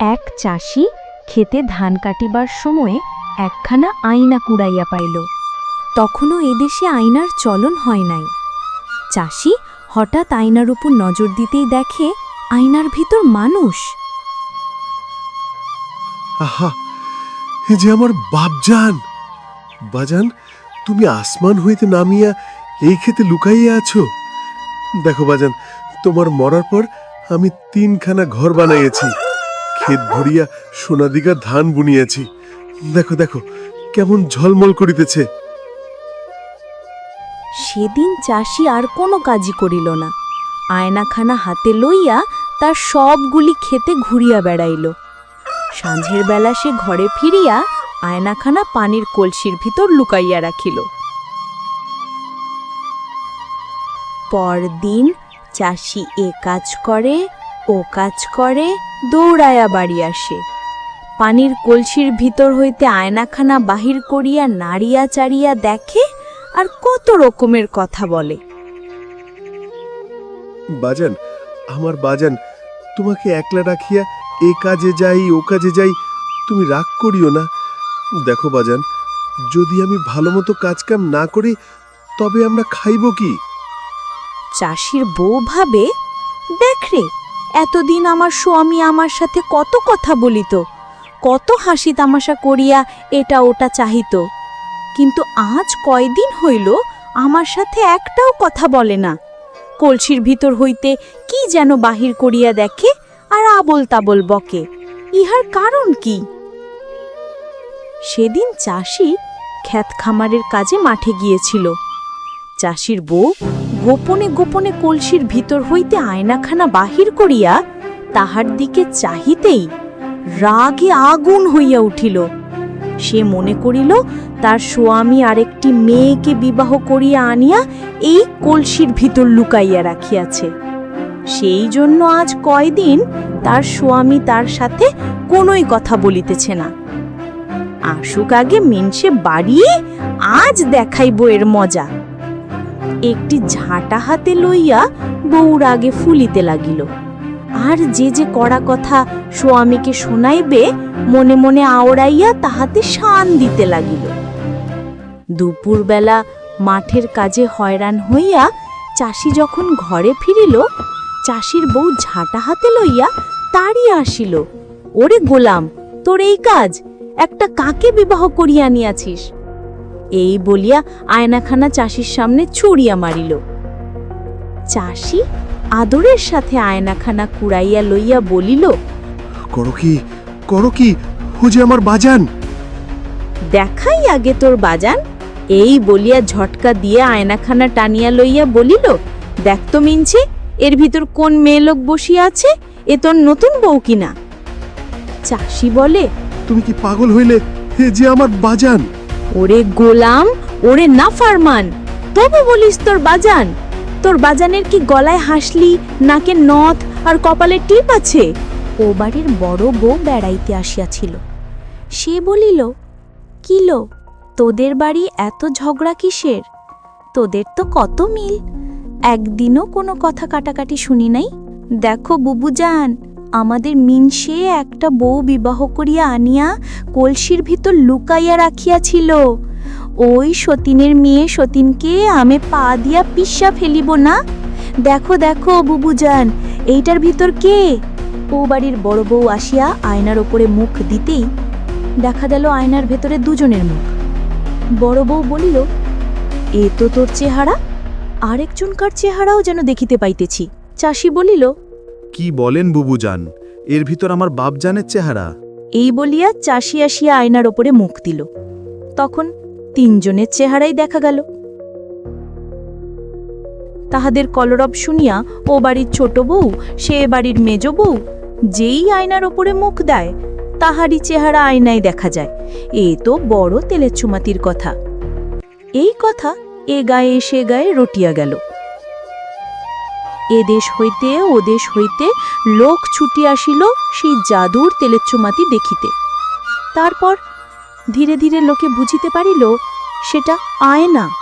এক চাষি খেতে ধান কাটিবার সময়ে একখানা আয়না কুড়াইয়া পাইল। তখনও এদেশে আয়নার চলন হয় নাই। চাষি হঠাৎ আয়নার উপর নজর দিতেই দেখে, আয়নার ভিতর মানুষ। আহা যে আমার বাপজান। বাজান, তুমি আসমান হইতে নামিয়া এই খেতে লুকাইয়া আছো? দেখো বাজান, তোমার মরার পর আমি তিনখানা ঘর বানাইয়াছি। ক্ষেত ভরিয়া সোনাদিগা ধান বুনিয়াছি। দেখো দেখো, কেমন ঝলমল করিতেছে। সেদিন চাষি আর কোনো কাজই করিল না। আয়নাখানা হাতে লইয়া তার সবগুলি খেতে ঘুরিয়া বেড়াইল। সাঁঝের বেলা সে ঘরে ফিরিয়া আয়নাখানা পানির কলসির ভিতর লুকাইয়া রাখিল। পরদিন চাষি এ কাজ করে ও কাজ করে দৌড়ায়া বাড়ি আসে। পানির কলসির ভিতর হইতে আয়নাখানা বাহির করিয়া নাড়িয়া চাড়িয়া দেখে আর কত রকমের কথা বলে। বাজান আমার বাজান তোমাকে একলা রাখিয়া এ কাজে যাই ও কাজে যাই তুমি রাগ করিও না। দেখো বাজান যদি আমি ভালো মতো কাজকাম না করি তবে আমরা খাইব কি? চাষির বউ ভাবে দেখ রে এতদিন আমার স্বামী আমার সাথে কত কথা বলিত, কত হাসি তামাশা করিয়া এটা ওটা চাহিত। কিন্তু আজ কয়দিন হইল আমার সাথে একটাও কথা বলে না। কলসির ভিতর হইতে কি যেন বাহির করিয়া দেখে আর আবল তাবল বকে। ইহার কারণ কি? সেদিন চাষি খ্যাত খামারের কাজে মাঠে গিয়েছিল। চাষির বউ গোপনে গোপনে কলসির ভিতর হইতে আয়নাখানা বাহির করিয়া তাহার দিকে চাহিতেই রাগে আগুন হইয়া উঠিল। সে মনে করিল, তার স্বামী আরেকটি মেয়েকে বিবাহ করিয়া আনিয়া এই কলসির ভিতর লুকাইয়া রাখিয়াছে। সেই জন্য আজ কয়দিন তার স্বামী তার সাথে কোনোই কথা বলিতেছে না। আসুক আগে মিনসে বাড়িয়ে আজ দেখাইব এর মজা। একটি ঝাঁটা হাতে লইয়া বউর আগে ফুলিতে লাগিল। আর যে যে কড়া কথা স্বামীকে শোনাইবে, মনে মনে আওড়াইয়া তাহাতে শান দিতে লাগিল। দুপুরবেলা মাঠের কাজে হয়রান হইয়া চাষি যখন ঘরে ফিরিল, চাষির বউ ঝাঁটা হাতে লইয়া তাড়িয়া আসিল, ওরে গোলাম, তোর এই কাজ? একটা কাকে বিবাহ করিয়া আনিয়াছিস? এই বলিয়া আয়নাখানা চাষির সামনে ছুড়িয়া মারিল। চাষি আদরের সাথে আয়নাখানা কুড়াইয়া লইয়া বলিল করো কি করো কি ও আমার বাজান। দেখাই আগে তোর বাজান। এই বলিয়া ঝটকা দিয়ে আয়নাখানা টানিয়া লইয়া বলিল দেখ তো মিনছে এর ভিতর কোন মেয়ে লোক বসিয়া আছে এ তোর নতুন বউ কিনা? চাষি বলে তুমি কি পাগল হইলে হে যে আমার বাজান। ওরে গোলাম, ওরে না ফারমান তবু বলিস তোর বাজান। তোর বাজানের কি গলায় হাসলি নাকে নথ আর কপালে টিপ আছে? ও বাড়ির বড় বউ বেড়াইতে আসিয়াছিল। সে বলিল কিলো তোদের বাড়ি এত ঝগড়া কিসের? তোদের তো কত মিল? একদিনও কোনো কথা কাটাকাটি শুনি নাই? দেখো বুবুজান আমাদের মিনসে একটা বউ বিবাহ করিয়া আনিয়া কলসির ভিতর লুকাইয়া রাখিয়াছিল। ওই সতীনের মেয়ে সতীনকে আমি পা দিয়া পিসা ফেলিব না? দেখো দেখো, বুবুজান, এইটার ভিতর কে? ও বাড়ির বড় বউ আসিয়া আয়নার ওপরে মুখ দিতেই দেখা গেল আয়নার ভেতরে দুজনের মুখ। বড় বউ বলিল, এ তো তোর চেহারা, আরেকজনকার চেহারাও যেন দেখিতে পাইতেছি। চাষি বলিল কি বলেন বুবুজান? এর ভিতর আমার বাপজানের চেহারা। এই বলিয়া চাষি আসিয়া আয়নার ওপরে মুখ দিল। তখন তিনজনের চেহারাই দেখা গেল। তাহাদের কলরব শুনিয়া, ও বাড়ির ছোট বউ, সে বাড়ির মেজ বউ, যেই আয়নার ওপরে মুখ দেয়, তাহারই চেহারা আয়নায় দেখা যায়। এ তো বড় তেলের চুমাতির কথা। এই কথা এ গায়ে সে গায়ে রটিয়া গেল। এ দেশ হইতে, ও দেশ হইতে লোক ছুটি আসিল সেই জাদুর তেলের চুমাতি দেখিতে। তারপর ধীরে ধীরে লোকে বুঝিতে পারিল, সেটা আয়না।